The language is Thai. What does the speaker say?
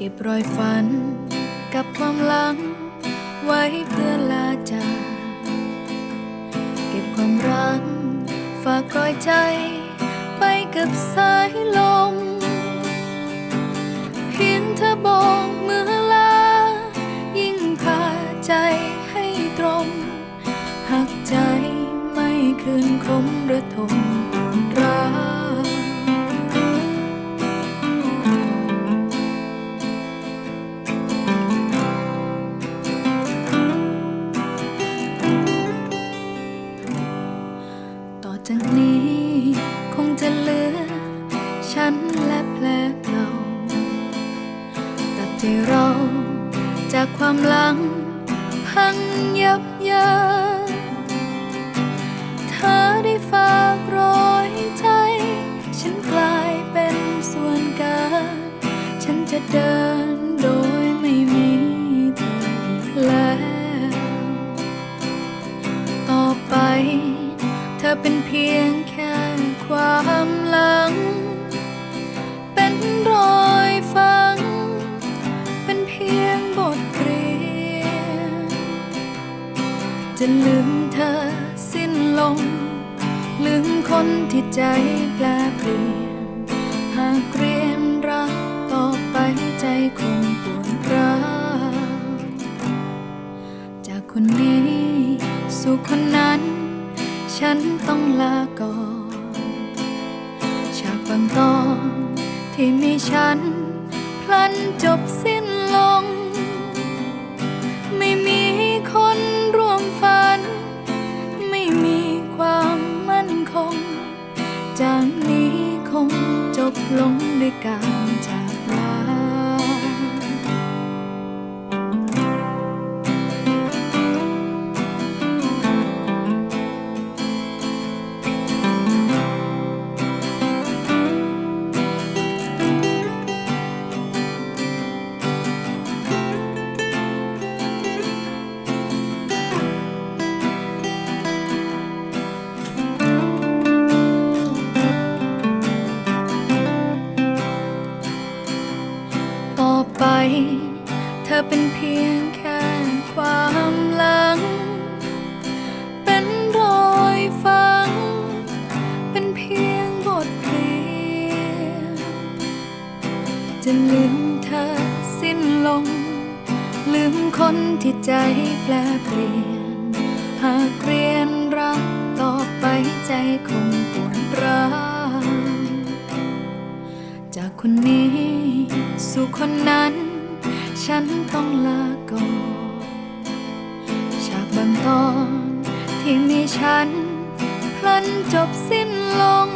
ก็บรอยฝัน กับความหลัง ไว้เพื่อลาจากเก็บความรัก ฝากรอยใจ ไปกับสายลมเพียงเธอบอกเมื่อลา ยิ่งพาใจให้ตรงหักใจไม่คืนคมระทม ฉันและแผลเก่าตัดที่เราจากความหลังพังยับเยินเธอได้ฝากรอยใจ ฉันกลายเป็นส่วนกินฉันจะเดินโดยไม่มีเธอแล้วต่อไป เธอเป็นเพียงแค่ จะลืมเธอสิ้นลง ลืมคนที่ใจแปลเปลี่ยน หากเรียนรักต่อไปใจคงปวดร้าวจากคนนี้ สู่คนนั้น ฉันต้องลาก่อนฉากบางตอนที่มีฉัน พลันจบสิ้น ลง เธอเป็นเพียงแค่ความหลัง เป็นรอยฝัง เป็นเพียงบทเรียนจะลืมเธอสิ้นลง ลืมคนที่ใจแปลเปลี่ยน หากเรียนรักต่อไปใจคงปวดร้าวจากคนนี้สู่คนนั้น ฉันต้องลาก่อนฉากบางตอนที่มีฉันพลันจบสิ้นลง